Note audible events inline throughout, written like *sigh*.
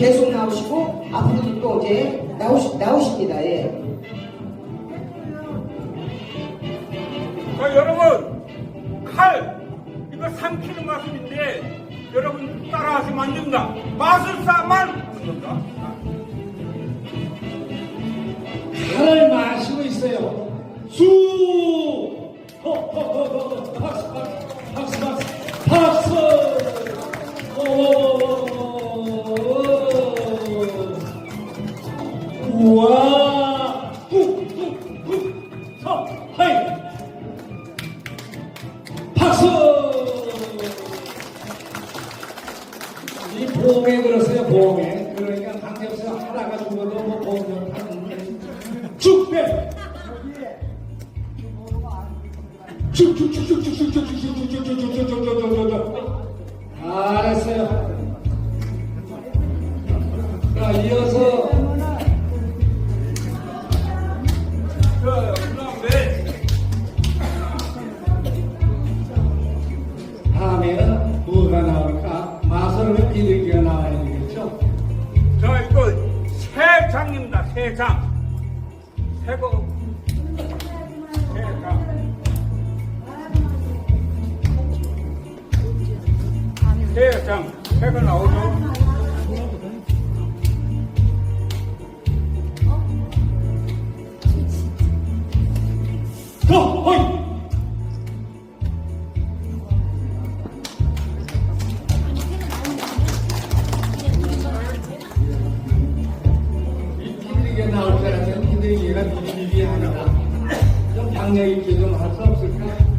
계속 나오시고 앞으로도 또 이제 나오시, 나오십니다. 예. 자, 여러분 칼 이거 삼키는 말씀인데 여러분 따라하시면 안 됩니다. 마술사만 됩니다. 칼을 마시고 있어요. 수 아, 알았어요. 자, 이어서 새장 회가 나오죠? 더! 허이! 나올 때라면 근데 얘가 미리미리 하나가 좀 양력 있게 좀 할 수 없을까?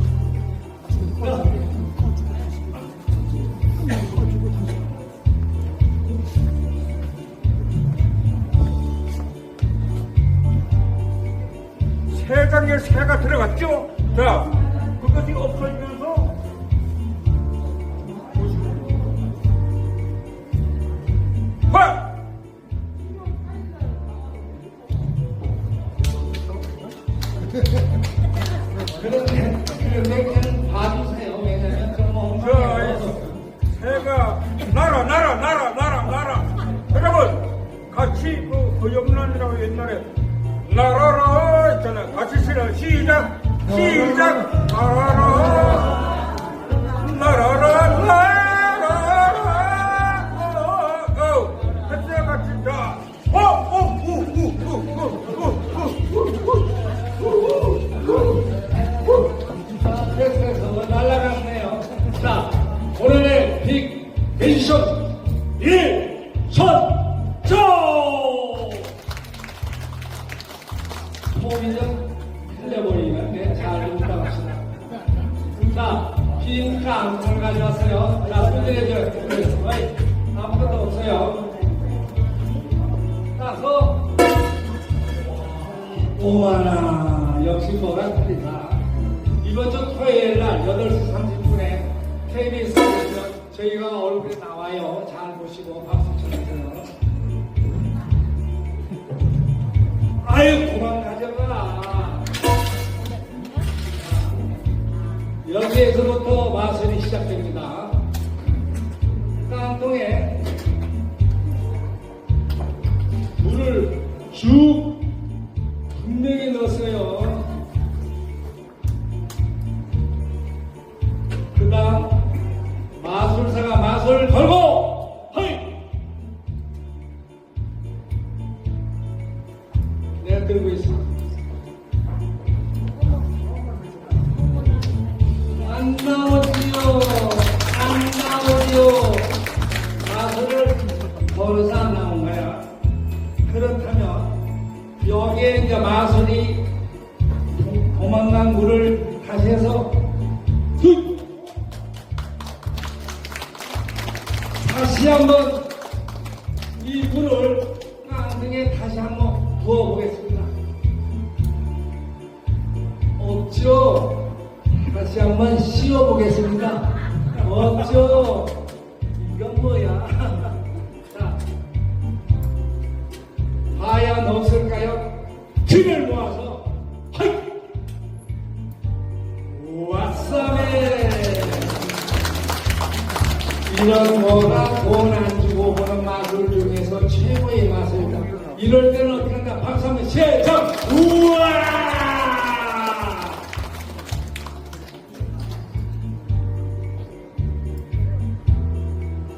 단계 세가 들어갔죠? 자, 그것이 없어지면서 헐! 그런데 그런데 봐주세요. 왜냐면 그런 새가 날아 날아 날아 날아 날아 여러분 같이 그 고영란이라고 옛날에 날아라 했잖아. 같이 싫어. 시작. 시작. 나라라. 자. 오늘의 빅 미션 1선 정! 조 몸이 좀 흘려버리는데 잘좀 부탁합시다. 자, 빈 깡통을 가져왔어요. 자, 손질해줘요. 어이, 아무것도 없어요. 자, 서. 오마나, 역시 뭐가 틀리다. 이번 주 토요일 날 8시 30분에 KBS에서 저희가 얼굴에 나와요. 잘 보시고 박수 쳐주세요. 그 여기에서부터 마술이 시작됩니다. 깡통에 물을 쭉 이 물을 깡등에 다시 한번 부어보겠습니다. 없죠? 다시 한번 씌워보겠습니다. 없죠? 이건 뭐야? *laughs* 자, 과연 없을까요? 힘을 모아서 하이! 왓싸메 이런 주고 보 이럴 때는 어떻게 한다? 박수 한번 시작! 우와!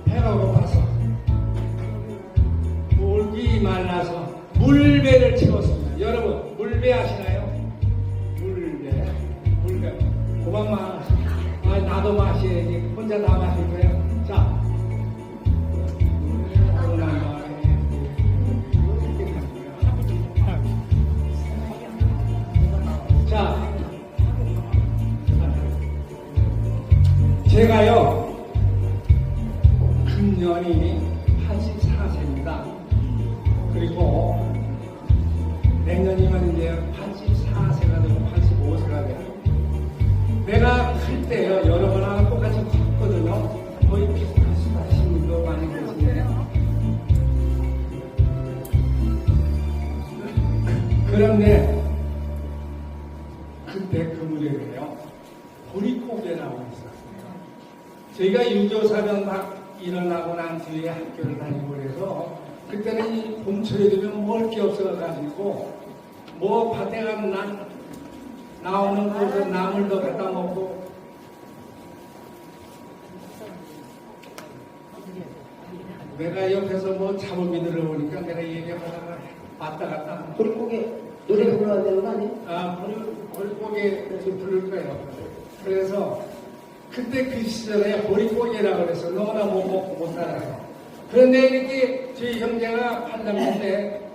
배가 고파서 물기 말라서 물배를 채웠습니다. 여러분 물배 아시나요? 물배, 물배. 그만 마. 아 나도 마셔야지. 혼자 다 마실 거예 제가요, 금년이 84세입니다. 그리고 내년이면 이제 84세가 되고 85세가 돼요. 내가 클 때요, 여러분하고 똑같이 컸거든요. 거의 비슷하시다신 분도 많이 계시네. 그런데 그때 그 무렵에요. 보리고개라고 있었어요. 저희가 유교사변 막 일어나고 난 뒤에 학교를 다니고 그래서 그때는 이 봄철이 되면 먹을 게 없어가지고 뭐 밭에 가면 난 나오는 곳에 나물도 갖다 먹고 내가 옆에서 뭐 잡음이 들어오니까 내가 얘기하다가 왔다 갔다 보릿고개 노래 불러야 되는 거 아니에요? 아, 보릿고개 좀 부를 거예요. 그래서 그때 그 시절에 보릿고개라고 그래서 너무나 못 먹고 못 살아요. 그런데 이렇게 저희 형제가 한남일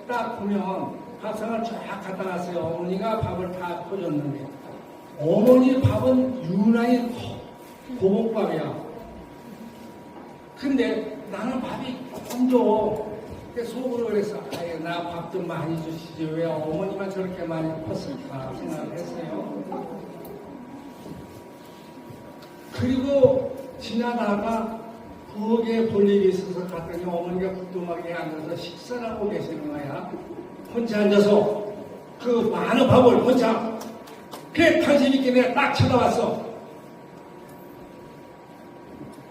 때딱 보면 밥상을 쫙 갖다 놨어요. 어머니가 밥을 다 퍼줬는데 어머니 밥은 유난히 고목밥이야. 근데 나는 밥이 안 줘. 그 속으로 그래서 아예 나 밥 좀 많이 주시지 왜 어머니만 저렇게 많이 컸을까 생각을 했어요. 그리고 지나다가 거기에 볼 일이 있어서 갔더니 어머니가 부뚜막에 앉아서 식사를 하고 계시는 거야. 혼자 앉아서 그 많은 밥을 혼자 그래 관심 있게 내가 딱 쳐다봤어.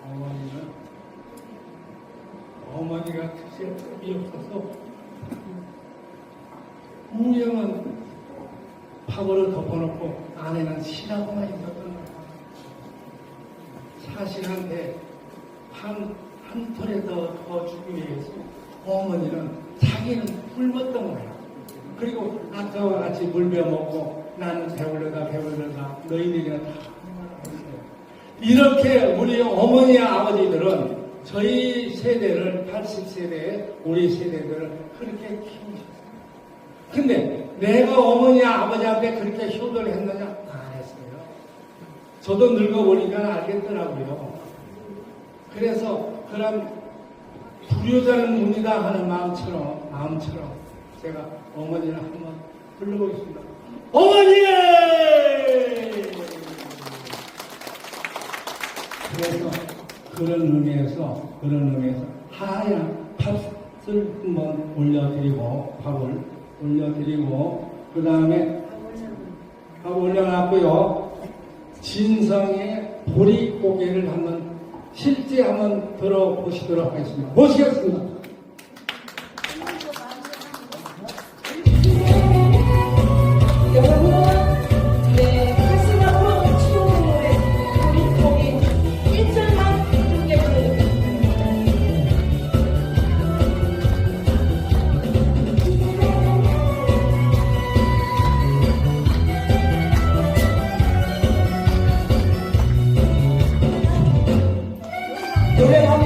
어머니는 어머니가 특별 이 없어서 우영은 밥으로 덮어놓고 안에는 신하고만 있었던 사실한테 한, 한 털에 더, 더 주기 위해서 어머니는 자기는 굶었던 거야. 그리고 아까와 같이 물 배워먹고 나는 배우려다 배우려다 너희들이나 다. 이렇게 우리 어머니 아버지들은 저희 세대를 80세대 우리 세대들을 그렇게 키우셨어요. 근데 내가 어머니 아버지한테 그렇게 효도를 했느냐? 저도 늙어보니까 알겠더라고요. 그래서 그런 불효자는 문이다 하는 마음처럼 마음처럼 제가 어머니를 한번 불러보겠습니다. 어머니! 그래서 그런 의미에서 그런 의미에서 하얀 팥을 한번 올려드리고 밥을 올려드리고 그 다음에 밥 올려놨고요. 진성의 보리 고개를 한번 실제 한번 들어보시도록 하겠습니다. 모시겠습니다. 노래하